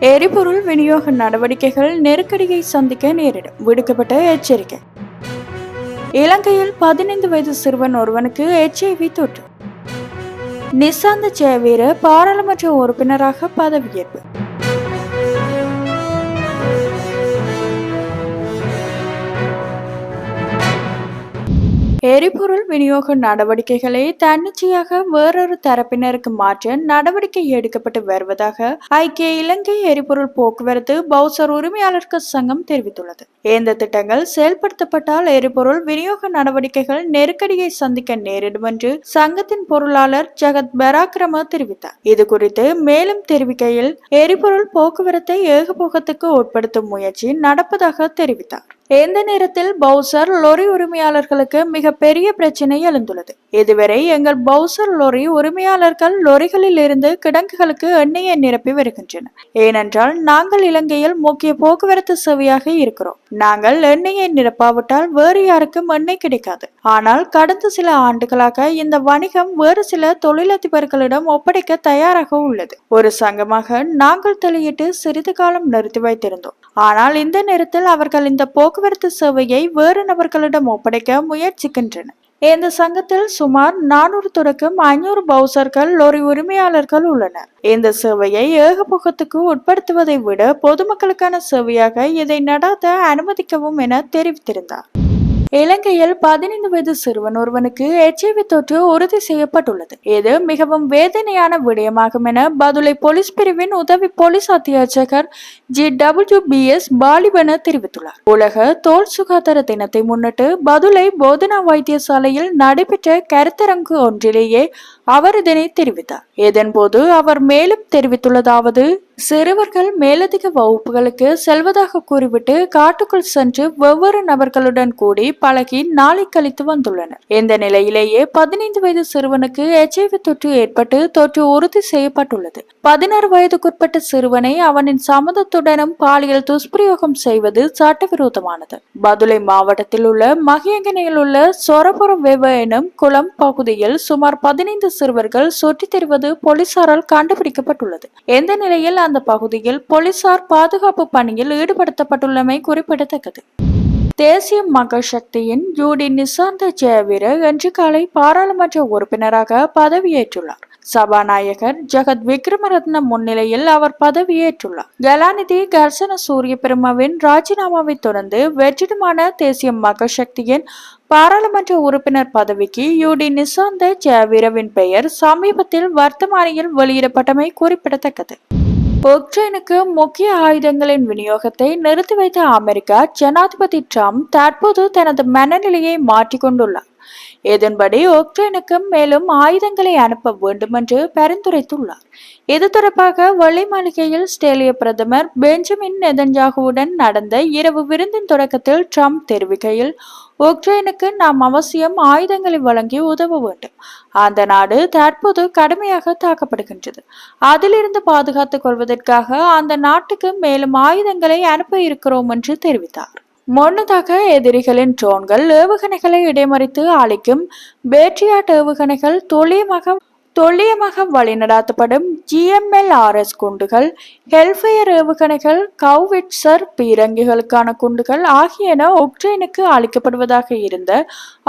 எரிபொருள் விநியோக நடவடிக்கைகள் நெருக்கடியை சந்திக்க நேரிடும். விடுக்கப்பட்ட எச்சரிக்கை. இலங்கையில் பதினைந்து வயது சிறுவன் ஒருவனுக்கு எச்ஐவி தொற்று. நிசாந்த சேவீர பாராளுமன்ற உறுப்பினராக பதவியேற்பு. எரிபொருள் விநியோக நடவடிக்கைகளை தன்னிச்சையாக வேறொரு தரப்பினருக்கு மாற்ற நடவடிக்கை எடுக்கப்பட்டு வருவதாக ஐக்கிய இலங்கை எரிபொருள் போக்குவரத்து பௌசர் உரிமையாளர்கள் சங்கம் தெரிவித்துள்ளது. இந்த திட்டங்கள் செயல்படுத்தப்பட்டால் எரிபொருள் விநியோக நடவடிக்கைகள் நெருக்கடியை சந்திக்க நேரிடும் என்று சங்கத்தின் பொருளாளர் ஜெகத் பராக்கிரம தெரிவித்தார். இது குறித்து மேலும் தெரிவிக்கையில் எரிபொருள் போக்குவரத்தை ஏகபோகத்துக்கு உட்படுத்தும் முயற்சி நடப்பதாக தெரிவித்தார். எந்த நேரத்தில் பவுசர் லொரி உரிமையாளர்களுக்கு மிக பெரிய பிரச்சனை எழுந்துள்ளது. இதுவரை எங்கள் பவுசர் லொரி உரிமையாளர்கள் லொரிகளில் இருந்து கிடங்குகளுக்கு எண்ணெயை நிரப்பி வருகின்றனர். ஏனென்றால் நாங்கள் இலங்கையில் முக்கிய போக்குவரத்து சேவையாக இருக்கிறோம். நாங்கள் எண்ணெயை நிரப்பாவிட்டால் வேறு யாருக்கும் எண்ணெய் கிடைக்காது. ஆனால் கடந்த சில ஆண்டுகளாக இந்த வணிகம் வேறு சில தொழிலதிபர்களிடம் ஒப்படைக்க தயாராக உள்ளது. ஒரு சங்கமாக நாங்கள் தலையிட்டு சிறிது காலம் நிறுத்தி வைத்திருந்தோம். ஆனால் இந்த நேரத்தில் அவர்கள் இந்த போக்கு போக்குவரத்து சேவையை வேறு நபர்களிடம் ஒப்படைக்க முயற்சிக்கின்றன. இந்த சங்கத்தில் சுமார் நானூறு தொடக்கம் ஐநூறு பவுசர்கள் லோரி உரிமையாளர்கள் உள்ளனர். இந்த சேவையை ஏகபோகத்துக்கு உட்படுத்துவதை விட பொதுமக்களுக்கான சேவையாக இதை நடாத்த அனுமதிக்கவும் என தெரிவித்திருந்தார். இலங்கையில் பதினைந்து வயது சிறுவன் ஒருவனுக்கு எச்ஐவி தொற்று உறுதி செய்யப்பட்டுள்ளது. இது மிகவும் வேதனையான விடயமாகும் என பதுளை போலீஸ் பிரிவின் உதவி போலீஸ் அத்தியட்சகர் G W P S Palipana தெரிவித்துள்ளார். உலக தோல் சுகாதார தினத்தை முன்னிட்டு பதுளை போதனா வைத்தியசாலையில் நடைபெற்ற கருத்தரங்கு ஒன்றிலேயே அவர் இதனை தெரிவித்தார். இதன்போது அவர் மேலும் தெரிவித்துள்ளதாவது சிறுவர்கள் மேலதிக வகுப்புகளுக்கு செல்வதாக கூறிவிட்டு காட்டுக்குள் சென்று வெவ்வேறு நபர்களுடன் கூடி பழகி நாளை கழித்து வந்துள்ளனர். இந்த நிலையிலேயே பதினைந்து வயது சிறுவனுக்கு எச்ஐவி தொற்று ஏற்பட்டு தொற்று உறுதி செய்யப்பட்டுள்ளது. பதினாறு வயதுக்குட்பட்ட சிறுவனை அவனின் சம்மதத்துடனும் பாலியல் துஷ்பிரயோகம் செய்வது சட்டவிரோதமானது. பதுளை மாவட்டத்தில் உள்ள மகியங்கனையில் உள்ள சொரபுரம் வெவ எனும் குளம் பகுதியில் சுமார் பதினைந்து சிறுவர்கள் சுற்றித் திரிவது போலீசாரால் கண்டுபிடிக்கப்பட்டுள்ளது. எந்த நிலையில் அந்த பகுதியில் போலீசார் பாதுகாப்பு பணியில் ஈடுபடுத்தப்பட்டுள்ளமை குறிப்பிடத்தக்கது. தேசிய மக்கள் சக்தியின் ஜூடி நிசாந்த ஜெயவீர இன்று காலை பாராளுமன்ற உறுப்பினராக பதவியேற்றுள்ளார். சபாநாயகர் ஜெகத் விக்ரமரத்ன முன்னிலையில் அவர் பதவியேற்றுள்ளார். கலாநிதி கர்சன சூரிய பெருமாவின் ராஜினாமாவை தொடர்ந்து வெற்றிடமான தேசிய மக்கள் சக்தியின் பாராளுமன்ற உறுப்பினர் பதவிக்கு யூடி நிசாந்த ஜெயவீரவின் பெயர் சமீபத்தில் வர்த்தமானியில் வெளியிடப்பட்டமை குறிப்பிடத்தக்கது. உக்ரைனுக்கு முக்கிய ஆயுதங்களின் விநியோகத்தை நிறுத்தி வைத்த அமெரிக்கா ஜனாதிபதி ட்ரம்ப் தற்போது தனது மனநிலையை மாற்றிக்கொண்டுள்ளார். இதன்படி உக்ரைனுக்கு மேலும் ஆயுதங்களை அனுப்ப வேண்டும் என்று பரிந்துரைத்துள்ளார். இது தொடர்பாக வெள்ளை மாளிகையில் ஸ்டேலிய பிரதமர் பெஞ்சமின் நெதன்யாகுவுடன் நடந்த இரவு விருந்தின் தொடக்கத்தில் ட்ரம்ப் தெரிவிக்கையில் உக்ரைனுக்கு நாம் அவசியம் ஆயுதங்களை வழங்கி உதவ வேண்டும். அந்த நாடு தற்போது கடுமையாக தாக்கப்படுகின்றது. அதிலிருந்து பாதுகாத்துக் கொள்வதற்காக அந்த நாட்டுக்கு மேலும் ஆயுதங்களை அனுப்ப இருக்கிறோம் என்று தெரிவித்தார். முன்னதாக எதிரிகளின் ட்ரோன்கள் ஏவுகணைகளை இடைமறித்து அளிக்கும் பேட்ரியாட் ஏவுகணைகள் துல்லியமாக துல்லியமாக வழிநடாத்தப்படும் ஜிஎம்எல்ஆர்எஸ் குண்டுகள் ஹெல்ஃபயர் ஏவுகணைகள் கவுவிட்சர் பீரங்கிகளுக்கான குண்டுகள் ஆகியன உக்ரைனுக்கு அளிக்கப்படுவதாக இருந்த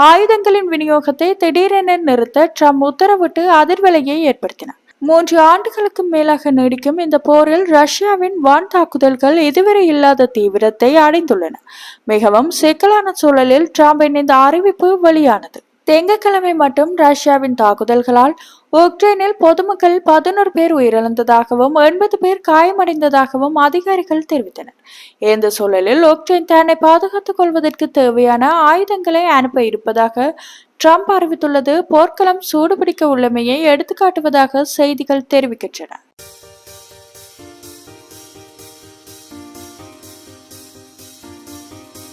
ஆயுதங்களின் விநியோகத்தை திடீரென நிறுத்த ட்ரம்ப் உத்தரவிட்டு அதிர்வலையை ஏற்படுத்தினார். மூன்று ஆண்டுகளுக்கு மேலாக நீடிக்கும் இந்த போரில் ரஷ்யாவின் வான் தாக்குதல்கள் இதுவரை இல்லாத தீவிரத்தை அடைந்துள்ளன. மிகவும் சிக்கலான சூழலில் டிரம்பின் இந்த அறிவிப்பு வெளியானது. திங்கட்கிழமை மட்டும் ரஷ்யாவின் தாக்குதல்களால் உக்ரைனில் பொதுமக்கள் பதினோரு பேர் உயிரிழந்ததாகவும் எண்பது பேர் காயமடைந்ததாகவும் அதிகாரிகள் தெரிவித்தனர். இந்த சூழலில் உக்ரைன் தன்னை பாதுகாத்துக் கொள்வதற்கு தேவையான ஆயுதங்களை அனுப்ப இருப்பதாக ட்ரம்ப் அறிவித்துள்ளது. போர்க்களம் சூடுபிடிக்க உள்ளமையை எடுத்துக்காட்டுவதாக செய்திகள் தெரிவிக்கின்றன.